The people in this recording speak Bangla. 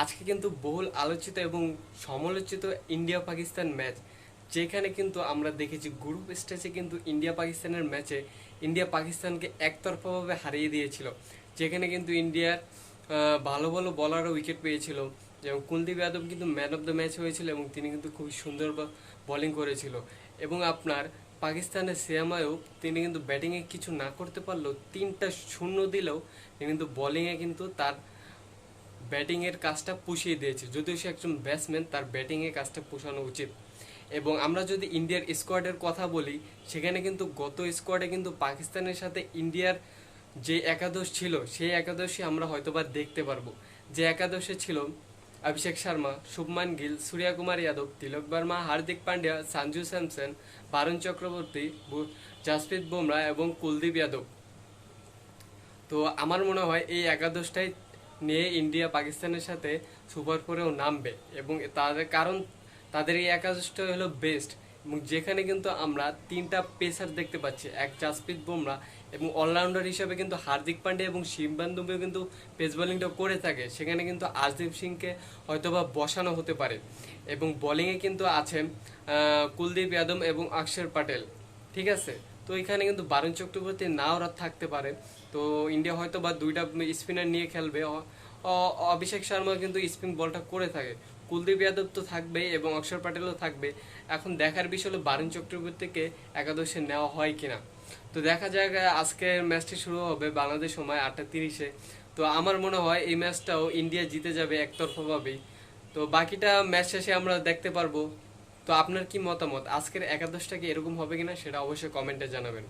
আজকে কিন্তু বহুল আলোচিত এবং সমালোচিত ইন্ডিয়া পাকিস্তান ম্যাচ, যেখানে কিন্তু আমরা দেখেছি গ্রুপ স্টেজে কিন্তু ইন্ডিয়া পাকিস্তানের ম্যাচে ইন্ডিয়া পাকিস্তানকে একতরফাভাবে হারিয়ে দিয়েছিল, যেখানে কিন্তু ইন্ডিয়ার ভালো ভালো বলারও উইকেট পেয়েছিল যেমন কুলদীপ যাদব কিন্তু ম্যান অফ দ্য ম্যাচ হয়েছিল এবং তিনি কিন্তু খুবই সুন্দর বোলিং করেছিল এবং আপনার পাকিস্তানের সিয়ামায়ও তিনি কিন্তু ব্যাটিংয়ে কিছু না করতে পারলেও তিনটা শূন্য দিলেও তিনি কিন্তু বোলিংয়ে কিন্তু তার ব্যাটিং এর কাজটা পুষিয়ে দিয়েছে। যদিও সে একজন ব্যাটসম্যান তার ব্যাটিং এর কাজটা পুষানো উচিত। এবং আমরা যদি ইন্ডিয়ার স্কোয়াডের কথা বলি, সেখানে কিন্তু গত স্কোয়াডে কিন্তু পাকিস্তানের সাথে ইন্ডিয়ার যে একাদশ ছিল, সেই একাদশই আমরা হয়তোবা দেখতে পারব। যে একাদশে ছিল অভিষেক শর্মা, শুভমান গিল, সূর্যা কুমার যাদব, তিলক বর্মা, হার্দিক পান্ডিয়া সঞ্জু স্যামসন, বারুণ চক্রবর্তী জাসপ্রীত বুমরা এবং কুলদীপ যাদব। তো আমার মনে হয় এই একাদশটাই নিয়ে ইন্ডিয়া পাকিস্তানের সাথে সুপার ফোরেও নামবে এবং তাদের কারণ তাদের এই একাদশটা হলো বেস্ট এবং যেখানে কিন্তু আমরা তিনটা পেসার দেখতে পাচ্ছি, এক জাসপ্রীত বুমরা এবং অলরাউন্ডার হিসেবে কিন্তু হার্দিক পান্ডে এবং শিববান দুবেও কিন্তু পেস বোলিংটা করে থাকে, সেখানে কিন্তু আজদীপ সিংকে হয়তোবা বসানো হতে পারে এবং বোলিংয়ে কিন্তু আছে কুলদীপ যাদব এবং অক্ষর পাটেল, ঠিক আছে? তো এখানে কিন্তু বারুণ চক্রবর্তী নাও থাকতে পারে। তো ইন্ডিয়া হয়তো বা দুইটা স্পিনার নিয়ে খেলবে। অভিষেক শর্মা কিন্তু স্পিন বলটা করে থাকে। কুলদীপ যাদব তো থাকবেই এবং অক্ষর প্যাটেলও থাকবে। এখন দেখার বিষয় হলো বারুণ চক্রবর্তীকে একাদশে নেওয়া হয় কিনা। তো দেখা যাক আজকের ম্যাচটি শুরু হবে বাংলাদেশ সময় আটটা তিরিশে। তো আমার মনে হয় এই ম্যাচটাও ইন্ডিয়া জিতে যাবে একতরফাভাবেই। তো বাকিটা ম্যাচ শেষে আমরা দেখতে পারব। তো আপনার কি মতামত? আজকের একাদশটা কি এরকম হবে কিনা সেটা অবশ্যই কমেন্টে জানাবেন।